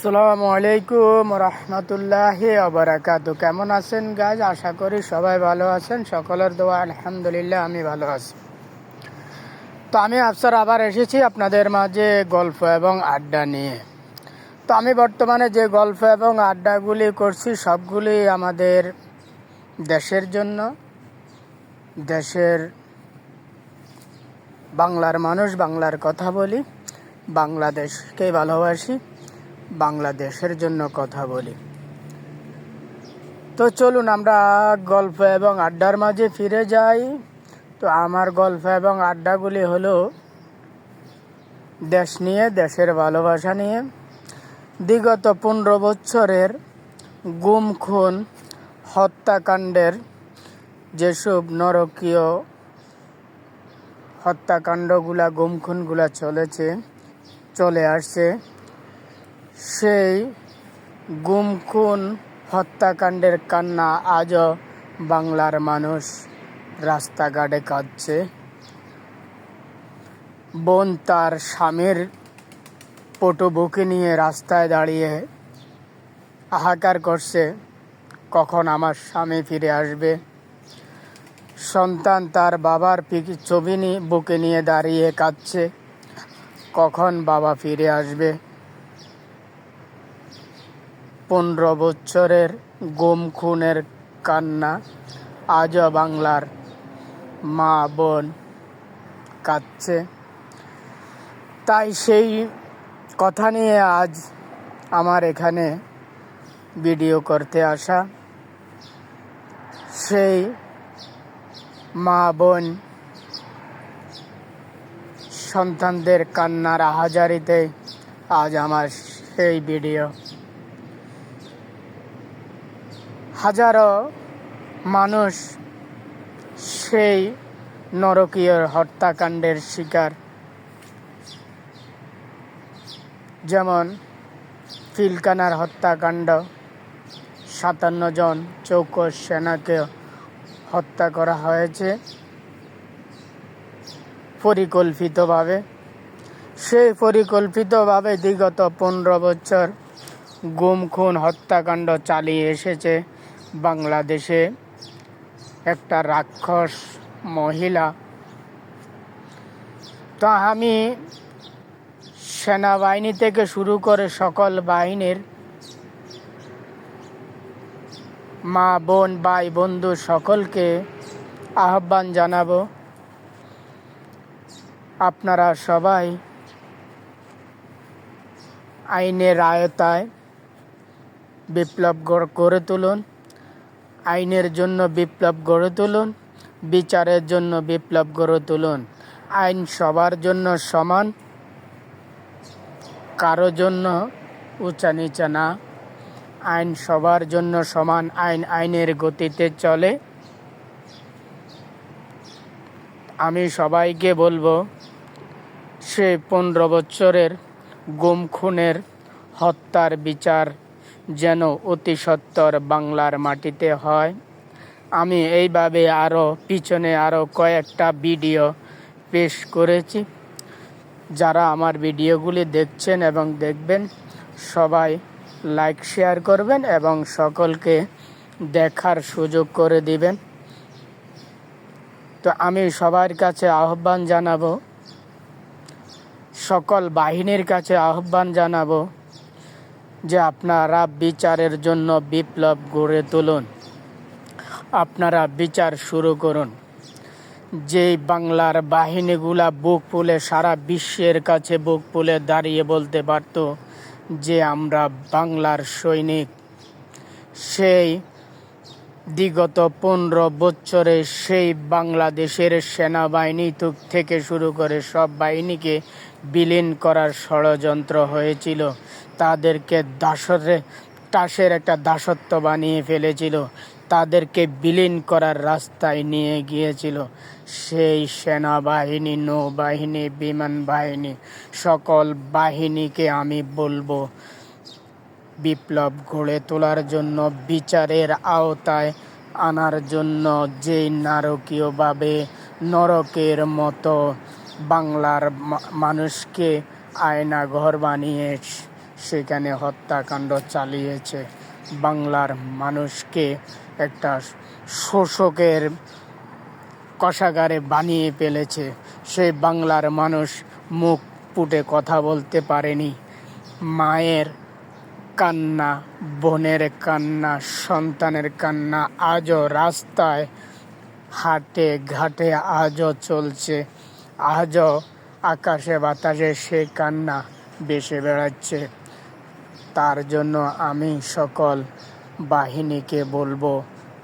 আসসালামু আলাইকুম রহমতুল্লাহ আবরাকাত কেমন আছেন গাছ আশা করি সবাই ভালো আছেন। সকলের দোয়া, আলহামদুলিল্লাহ, আমি ভালো আছি। তো আমি আফসার আবার এসেছি আপনাদের মাঝে গল্প এবং আড্ডা নিয়ে। তো আমি বর্তমানে যে গল্প এবং আড্ডাগুলি করছি, সবগুলি আমাদের দেশের জন্য। দেশের বাংলার মানুষ বাংলার কথা বলি, বাংলাদেশকে ভালোবাসি। বাংলাদেশের জন্য কথা বলি। তো চলুন আমরা গল্প এবং আড্ডার মাঝে ফিরে যাই। তো আমার গল্প এবং আড্ডাগুলি হলো দেশ নিয়ে, দেশের ভালোবাসা নিয়ে। বিগত পনেরো বছরের গুম, খুন, হত্যাকাণ্ডের যেসব নরকীয় হত্যাকাণ্ডগুলা, গুম, খুনগুলা চলেছে, চলে আসছে সেই গুম খুন হত্যাকাণ্ডের কান্না আজও বাংলার মানুষ রাস্তাঘাটে কাঁদছে। বোন তার স্বামীর পটু বুকে নিয়ে রাস্তায় দাঁড়িয়ে হাহাকার করছে, কখন আমার স্বামী ফিরে আসবে? সন্তান তার বাবার ছবি নিয়ে বুকে নিয়ে দাঁড়িয়ে কাঁদছে, কখন বাবা ফিরে আসবে? পনেরো বছরের গুম খুনের কান্না আজও বাংলার মা বোন কাঁদছে। তাই সেই কথা নিয়ে আজ আমার এখানে ভিডিও করতে আসা। সেই মা বোন সন্তানদের কান্নার আহাজারিতে আজ আমার সেই ভিডিও। হাজারো মানুষ সেই নরকীয় হত্যাকাণ্ডের শিকার। যেমন ফিলকানার হত্যাকাণ্ড, সাতান্ন জন চৌকস সেনাকে হত্যা করা হয়েছে পরিকল্পিতভাবে। সেই পরিকল্পিতভাবে বিগত পনেরো বছর গুম খুন হত্যাকাণ্ড চালিয়ে এসেছে। বাংলাদেশে একটা রাক্ষস মহিলা। তো আমি সেনাবাহিনী থেকে শুরু করে সকল বাহিনীর মা, বোন, ভাই, বন্ধু সকলকে আহ্বান জানাব। আপনারা সবাই আইনের আয়তায় বিপ্লব গড়- করে তুলুন। আইনের জন্য বিপ্লব গড়ে তুলুন, বিচারের জন্য বিপ্লব গড়ে তুলুন। আইন সবার জন্য সমান, কারও জন্য উঁচা নিচা না। আইন সবার জন্য সমান, আইন আইনের গতিতে চলে। আমি সবাইকে বলব সে পনেরো বছরের গুম খুনের হত্যার বিচার যেন অতি সত্বর বাংলার মাটিতে হয়। আমি এইভাবে আরও পিছনে আরও কয়েকটা ভিডিও পেশ করেছি। যারা আমার ভিডিওগুলি দেখছেন এবং দেখবেন, সবাই লাইক, শেয়ার করবেন এবং সকলকে দেখার সুযোগ করে দিবেন। তো আমি সবার কাছে আহ্বান জানাব, সকল বাহিনীর কাছে আহ্বান জানাব যে আপনারা বিচারের জন্য বিপ্লব গড়ে তুলুন। আপনারা বিচার শুরু করুন। যেই বাংলার বাহিনীগুলা বুক ফুলে, সারা বিশ্বের কাছে বুক ফুলে দাঁড়িয়ে বলতে পারত যে আমরা বাংলার সৈনিক। সেই বিগত পনেরো বছরে সেই বাংলাদেশের সেনাবাহিনী থুক- থেকে শুরু করে সব বাহিনীকে বিলীন করার ষড়যন্ত্র হয়েছিল। তাদেরকে দাসরে টাসের একটা দাসত্ব বানিয়ে ফেলেছিল। তাদেরকে বিলীন করার রাস্তায় নিয়ে গিয়েছিল। সেই সেনাবাহিনী, নৌবাহিনী, বিমান বাহিনী, সকল বাহিনীকে আমি বলব, বিপ্লব গড়ে তোলার জন্য, বিচারের আওতায় আনার জন্য, যেই নারকীয়ভাবে নরকের মতো বাংলার মানুষকে আয়না ঘর বানিয়ে সেখানে হত্যাকাণ্ড চালিয়েছে বাংলার মানুষকে একটা শোষকের কষাগারে বানিয়ে ফেলেছে। সেই বাংলার মানুষ মুখ পুটে কথা বলতে পারেনি। মায়ের কান্না, বোনের কান্না, সন্তানের কান্না আজও রাস্তায়, হাটে ঘাটে আজও চলছে। আজও আকাশে বাতাসে সে কান্না বেসে বেড়াচ্ছে। তার জন্য আমি সকল বাহিনীকে বলব,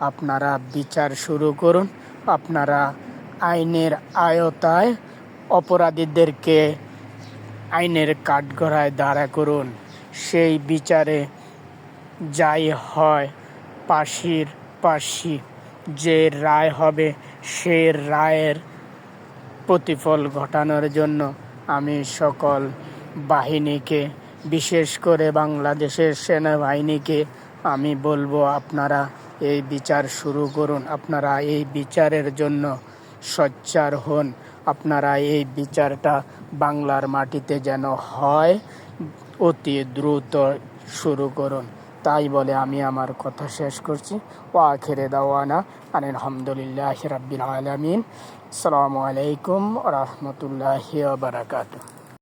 আপনারা বিচার শুরু করুন। আপনারা আইনের আয়তায় অপরাধীদেরকে আইনের কাঠগড়ায় দাঁড়া করুন। সেই বিচারে যাই হয়, পাশির পাশি, যে রায় হবে সে রায়ের প্রতিফল ঘটানোর জন্য আমি সকল বাহিনীকে বিশেষ করে বাংলাদেশের সেনাবাহিনীকে আমি বলব, আপনারা এই বিচার শুরু করুন। আপনারা এই বিচারের জন্য সোচ্চার হন। আপনারা এই বিচারটা বাংলার মাটিতে যেন হয়, অতি দ্রুত শুরু করুন। তাই বলে আমি আমার কথা শেষ করছি। ও আখেরে দাওয়ানা আনিল আলহামদুলিল্লাহ রাব্বিল আলামিন। আসসালামু আলাইকুম রহমতুল্লাহ বারাকাতুহ।